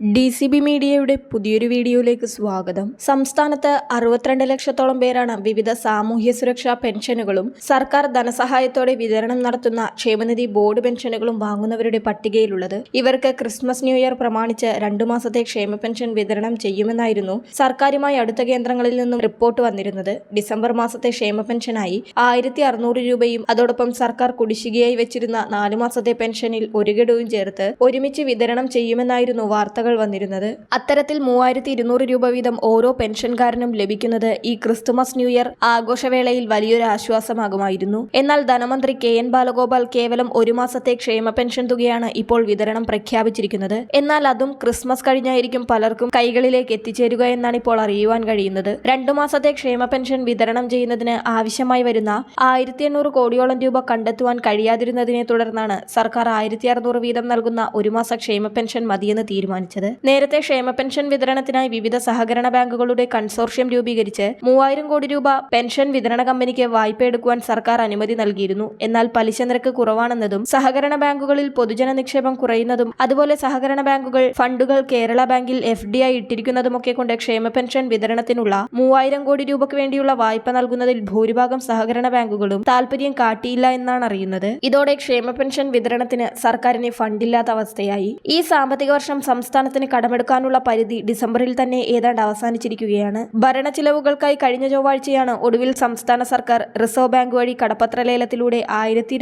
D C B മീഡിയയുടെ പുതിയൊരു വീഡിയോയിലേക്ക് സ്വാഗതം. സംസ്ഥാനത്ത് അറുപത്തിരണ്ട് ലക്ഷത്തോളം പേരാണ് വിവിധ സാമൂഹ്യ സുരക്ഷാ പെൻഷനുകളും സർക്കാർ ധനസഹായത്തോടെ വിതരണം നടത്തുന്ന ക്ഷേമനിധി ബോർഡ് പെൻഷനുകളും വാങ്ങുന്നവരുടെ പട്ടികയിലുള്ളത്. ഇവർക്ക് ക്രിസ്മസ് ന്യൂ ഇയർ പ്രമാണിച്ച് രണ്ടു മാസത്തെ ക്ഷേമ പെൻഷൻ വിതരണം ചെയ്യുമെന്നായിരുന്നു സർക്കാരുമായി അടുത്ത കേന്ദ്രങ്ങളിൽ നിന്നും റിപ്പോർട്ട് വന്നിരുന്നത്. ഡിസംബർ മാസത്തെ ക്ഷേമ പെൻഷനായി ആയിരത്തി അറുന്നൂറ് രൂപയും അതോടൊപ്പം സർക്കാർ കുടിശ്ശികയായി വെച്ചിരുന്ന നാലു മാസത്തെ പെൻഷനിൽ ഒരു ഗഡുവും ചേർത്ത് ഒരുമിച്ച് വിതരണം ചെയ്യുമെന്നായിരുന്നു വാർത്തകൾ. വന്നിരുന്നത്. അത്തരത്തിൽ മൂവായിരത്തി ഇരുന്നൂറ് രൂപ വീതം ഓരോ പെൻഷൻകാരനും ലഭിക്കുന്നത് ഈ ക്രിസ്തുമസ് ന്യൂ ഇയർ ആഘോഷവേളയിൽ വലിയൊരു ആശ്വാസമാകുമായിരുന്നു. എന്നാൽ ധനമന്ത്രി കെ എൻ ബാലഗോപാൽ കേവലം ഒരു മാസത്തെ ക്ഷേമ പെൻഷൻ തുകയാണ് ഇപ്പോൾ വിതരണം പ്രഖ്യാപിച്ചിരിക്കുന്നത്. എന്നാൽ അതും ക്രിസ്മസ് കഴിഞ്ഞായിരിക്കും പലർക്കും കൈകളിലേക്ക് എത്തിച്ചേരുക എന്നാണ് ഇപ്പോൾ അറിയുവാൻ കഴിയുന്നത്. രണ്ടു മാസത്തെ ക്ഷേമ പെൻഷൻ വിതരണം ചെയ്യുന്നതിന് ആവശ്യമായി വരുന്ന ആയിരത്തി എണ്ണൂറ് കോടിയോളം രൂപ കണ്ടെത്തുവാൻ കഴിയാതിരുന്നതിനെ തുടർന്നാണ് സർക്കാർ ആയിരത്തി അറുന്നൂറ് വീതം നൽകുന്ന ഒരു മാസ ക്ഷേമ പെൻഷൻ മതിയെന്ന് തീരുമാനിച്ചത്. നേരത്തെ ക്ഷേമ പെൻഷൻ വിതരണത്തിനായി വിവിധ സഹകരണ ബാങ്കുകളുടെ കൺസോർഷ്യം രൂപീകരിച്ച് മൂവായിരം കോടി രൂപ പെൻഷൻ വിതരണ കമ്പനിക്ക് വായ്പ എടുക്കുവാൻ സർക്കാർ അനുമതി നൽകിയിരുന്നു. എന്നാൽ പലിശ നിരക്ക് കുറവാണെന്നതും സഹകരണ ബാങ്കുകളിൽ പൊതുജന നിക്ഷേപം കുറയുന്നതും അതുപോലെ സഹകരണ ബാങ്കുകൾ ഫണ്ടുകൾ കേരള ബാങ്കിൽ എഫ് ഡി ഐ ഇട്ടിരിക്കുന്നതുമൊക്കെ കൊണ്ട് ക്ഷേമ പെൻഷൻ വിതരണത്തിനുള്ള മൂവായിരം കോടി രൂപയ്ക്ക് വേണ്ടിയുള്ള വായ്പ നൽകുന്നതിൽ ഭൂരിഭാഗം സഹകരണ ബാങ്കുകളും താൽപര്യം കാട്ടിയില്ല എന്നാണ് അറിയുന്നത്. ഇതോടെ ക്ഷേമ പെൻഷൻ വിതരണത്തിന് സർക്കാരിന് ഫണ്ടില്ലാത്ത അവസ്ഥയായി. ഈ സാമ്പത്തിക വർഷം സംസ്ഥാനത്തിന് കടമെടുക്കാനുള്ള പരിധി ഡിസംബറിൽ തന്നെ ഏതാണ്ട് അവസാനിച്ചിരിക്കുകയാണ്. ഭരണ ചിലവുകൾക്കായി കഴിഞ്ഞ ചൊവ്വാഴ്ചയാണ് ഒടുവിൽ സംസ്ഥാന സർക്കാർ റിസർവ് ബാങ്ക് വഴി കടപ്പത്ര ലേലത്തിലൂടെ ആയിരത്തി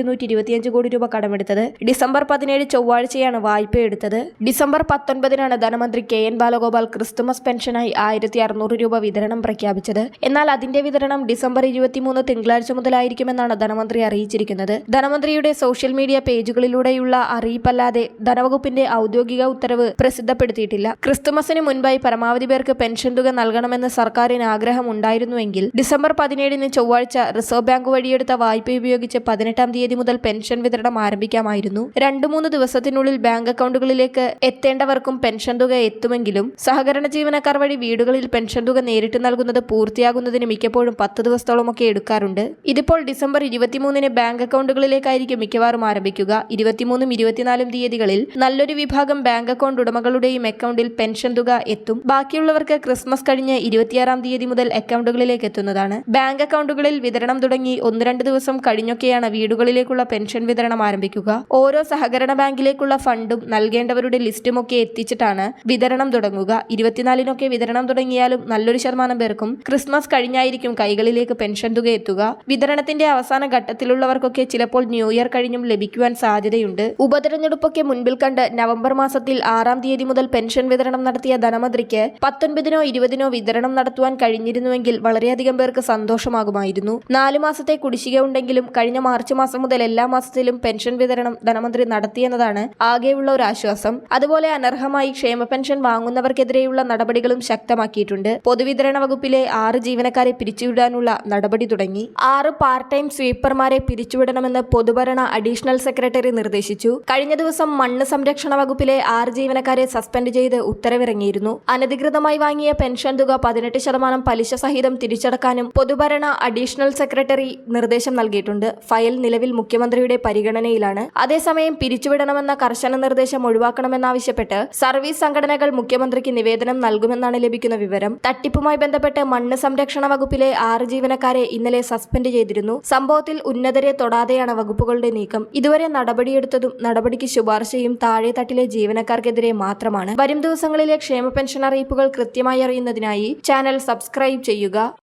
കോടി രൂപ കടമെടുത്തത്. ഡിസംബർ പതിനേഴ് ചൊവ്വാഴ്ചയാണ് വായ്പ എടുത്തത് ഡിസംബർ പത്തൊൻപതിനാണ് ധനമന്ത്രി കെ എൻ ബാലഗോപാൽ ക്രിസ്തുമസ് പെൻഷനായി ആയിരത്തി അറുന്നൂറ് രൂപ വിതരണം പ്രഖ്യാപിച്ചത്. എന്നാൽ അതിന്റെ വിതരണം ഡിസംബർ ഇരുപത്തിമൂന്ന് തിങ്കളാഴ്ച മുതലായിരിക്കുമെന്നാണ് ധനമന്ത്രി അറിയിച്ചിരിക്കുന്നത്. ധനമന്ത്രിയുടെ സോഷ്യൽ മീഡിയ പേജുകളിലൂടെയുള്ള അറിയിപ്പല്ലാതെ ധനവകുപ്പിന്റെ ഔദ്യോഗിക ഉത്തരവ് പ്രസിദ്ധപ്പെടുത്തിയിട്ടില്ല ക്രിസ്തുമസിന് മുൻപായി പരമാവധി പേർക്ക് പെൻഷൻ തുക നൽകണമെന്ന് സർക്കാരിന് ആഗ്രഹം ഉണ്ടായിരുന്നുവെങ്കിൽ ഡിസംബർ പതിനേഴിന് ചൊവ്വാഴ്ച റിസർവ് ബാങ്ക് വഴിയെടുത്ത വായ്പ ഉപയോഗിച്ച് പതിനെട്ടാം തീയതി മുതൽ പെൻഷൻ വിതരണം ആരംഭിക്കാമായിരുന്നു. രണ്ടു മൂന്ന് ദിവസത്തിനുള്ളിൽ ബാങ്ക് അക്കൗണ്ടുകളിലേക്ക് എത്തേണ്ടവർക്കും പെൻഷൻ തുക എത്തുമെങ്കിലും സഹകരണ ജീവനക്കാർ വഴി വീടുകളിൽ പെൻഷൻ തുക നേരിട്ട് നൽകുന്നത് പൂർത്തിയാകുന്നതിന് മിക്കപ്പോഴും പത്ത് ദിവസത്തോളമൊക്കെ എടുക്കാറുണ്ട്. ഇതിപ്പോൾ ഡിസംബർ ഇരുപത്തിമൂന്നിന് ബാങ്ക് അക്കൗണ്ടുകളിലേക്കായിരിക്കും മിക്കവാറും ആരംഭിക്കുക. ഇരുപത്തിമൂന്നും ഇരുപത്തിനാലും തീയതികളിൽ നല്ലൊരു വിഭാഗം ബാങ്ക് അക്കൗണ്ട് ഉടമകളുടെയും അക്കൗണ്ടിൽ പെൻഷൻ തുക എത്തും. ബാക്കിയുള്ളവർക്ക് ക്രിസ്മസ് കഴിഞ്ഞ് ഇരുപത്തിയാറാം തീയതി മുതൽ അക്കൗണ്ടുകളിലേക്ക് എത്തുന്നതാണ്. ബാങ്ക് അക്കൗണ്ടുകളിൽ വിതരണം തുടങ്ങി ഒന്ന് രണ്ട് ദിവസം കഴിഞ്ഞൊക്കെയാണ് വീടുകളിലേക്കുള്ള പെൻഷൻ വിതരണം ആരംഭിക്കുക. ഓരോ സഹകരണ ബാങ്കിലേക്കുള്ള ഫണ്ടും നൽകേണ്ടവരുടെ ലിസ്റ്റുമൊക്കെ എത്തിച്ചിട്ടാണ് വിതരണം തുടങ്ങുക. ഇരുപത്തിനാലിനൊക്കെ വിതരണം തുടങ്ങിയാലും നല്ലൊരു ശതമാനം പേർക്കും ക്രിസ്മസ് കഴിഞ്ഞായിരിക്കും കൈകളിലേക്ക് പെൻഷൻ തുക എത്തുക. വിതരണത്തിന്റെ അവസാന ഘട്ടത്തിലുള്ളവർക്കൊക്കെ ചിലപ്പോൾ ന്യൂ ഇയർ കഴിഞ്ഞും ലഭിക്കുവാൻ സാധ്യതയുണ്ട്. ഉപതെരഞ്ഞെടുപ്പൊക്കെ മുൻപിൽ കണ്ട് നവംബർ മാസത്തിൽ ആറാം തീയതി മുതൽ പെൻഷൻ വിതരണം നടത്തിയ ധനമന്ത്രിക്ക് പത്തൊൻപതിനോ ഇരുപതിനോ വിതരണം നടത്തുവാൻ കഴിഞ്ഞിരുന്നുവെങ്കിൽ വളരെയധികം പേർക്ക് സന്തോഷമാകുമായിരുന്നു. നാലു മാസത്തെ കുടിശ്ശിക ഉണ്ടെങ്കിലും കഴിഞ്ഞ മാർച്ച് മാസം മുതൽ എല്ലാ മാസത്തിലും പെൻഷൻ വിതരണം ധനമന്ത്രി നടത്തിയെന്നതാണ് ആകെയുള്ള ഒരു ആശ്വാസം. അതുപോലെ അനർഹമായി ക്ഷേമ പെൻഷൻ വാങ്ങുന്നവർക്കെതിരെയുള്ള നടപടികളും ശക്തമാക്കിയിട്ടുണ്ട്. പൊതുവിതരണ വകുപ്പിലെ ആറ് ജീവനക്കാരെ പിരിച്ചുവിടാനുള്ള നടപടി തുടങ്ങി. ആറ് പാർട്ട് ടൈം സ്വീപ്പർമാരെ പിരിച്ചുവിടണമെന്ന് പൊതുഭരണ അഡീഷണൽ സെക്രട്ടറി നിർദ്ദേശിച്ചു. കഴിഞ്ഞ ദിവസം മണ്ണ് സംരക്ഷണ വകുപ്പിലെ ആറ് ജീവനക്കാരെ സസ്പെൻഡ് ചെയ്ത് ഉത്തരവിറങ്ങിയിരുന്നു. അനധികൃതമായി വാങ്ങിയ പെൻഷൻ തുക പതിനെട്ട് ശതമാനം പലിശ സഹിതം തിരിച്ചടക്കാനും പൊതുഭരണ അഡീഷണൽ സെക്രട്ടറി നിർദ്ദേശം നൽകിയിട്ടുണ്ട്. ഫയൽ നിലവിൽ മുഖ്യമന്ത്രിയുടെ പരിഗണനയിലാണ്. അതേസമയം പിരിച്ചുവിടണമെന്ന കർശന നിർദ്ദേശം ഒഴിവാക്കണമെന്നാവശ്യപ്പെട്ട് സർവീസ് സംഘടനകൾ മുഖ്യമന്ത്രിക്ക് നിവേദനം നൽകുമെന്നാണ് ലഭിക്കുന്ന വിവരം. തട്ടിപ്പുമായി ബന്ധപ്പെട്ട് മണ്ണ് സംരക്ഷണ വകുപ്പിലെ ആറ് ജീവനക്കാരെ ഇന്നലെ സസ്പെൻഡ് ചെയ്തിരുന്നു. സംഭവത്തിൽ ഉന്നതരെ തൊടാതെയാണ് വകുപ്പുകളുടെ നീക്കം. ഇതുവരെ നടപടിയെടുത്തതും നടപടിക്ക് ശുപാർശയും താഴെ തട്ടിലെ ജീവനക്കാർക്കെതിരെ മാത്രമാണ്. വരും ദിവസങ്ങളിലെ ക്ഷേമ പെൻഷൻ അറിയിപ്പുകൾ കൃത്യമായി അറിയുന്നതിനായി ചാനൽ സബ്സ്ക്രൈബ് ചെയ്യുക.